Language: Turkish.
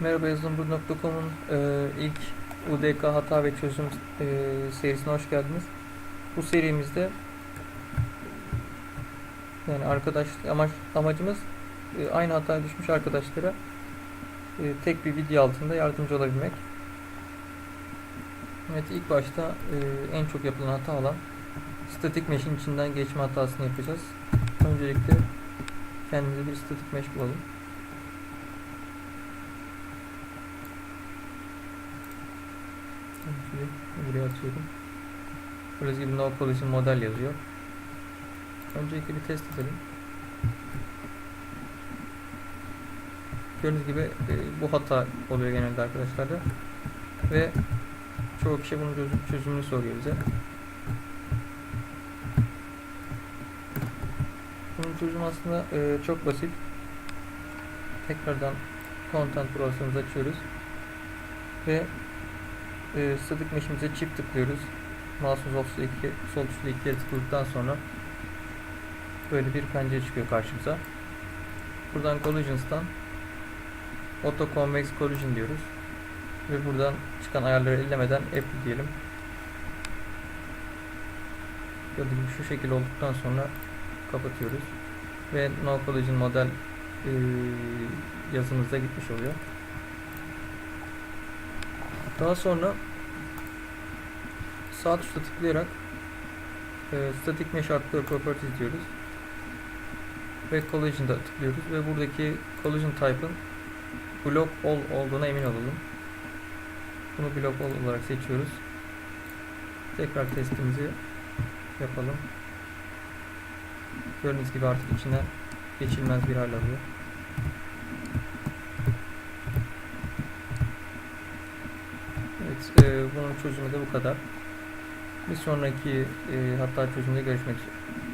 Merhaba yazılımbu.com'un e, ilk UDK hata ve çözüm e, serisine hoş geldiniz. Bu serimizde yani arkadaş amaç amacımız e, aynı hataya düşmüş arkadaşlara e, tek bir video altında yardımcı olabilmek. Evet ilk başta e, en çok yapılan hata olan statik mesh'in içinden geçme hatasını yapacağız. Öncelikle kendimize bir statik mesh bulalım. Şöyle buraya atıyorum. Gördüğünüz gibi no collision model yazıyor. Öncelikle bir test edelim. Gördüğünüz gibi e, bu hata oluyor genelde arkadaşlarda. Ve çoğu kişi bunun çözüm- çözümünü soruyor bize. Bunun çözümü aslında e, çok basit. Tekrardan Content Browser'ımızı açıyoruz. Ve e, static mesh'imize çift tıklıyoruz. Mouse'un sol tuşuyla iki, sol tuşuyla iki kere tıkladıktan sonra böyle bir pencere çıkıyor karşımıza. Buradan Collisions'tan Auto Convex Collision diyoruz. Ve buradan çıkan ayarları ellemeden Apply diyelim. Gördüğünüz gibi şu şekil olduktan sonra kapatıyoruz. Ve No Collision model e, yazımızda gitmiş oluyor. Daha sonra sağ tuşla tıklayarak e, Static Mesh Actor Properties diyoruz. Ve Collision'da tıklıyoruz ve buradaki Collision Type'ın Block All olduğuna emin olalım. Bunu Block All olarak seçiyoruz. Tekrar testimizi yapalım. Gördüğünüz gibi artık içine geçilmez bir hal alıyor. Evet, e, bunun çözümü de bu kadar. Bir sonraki e, hatta çözümde görüşmek üzere.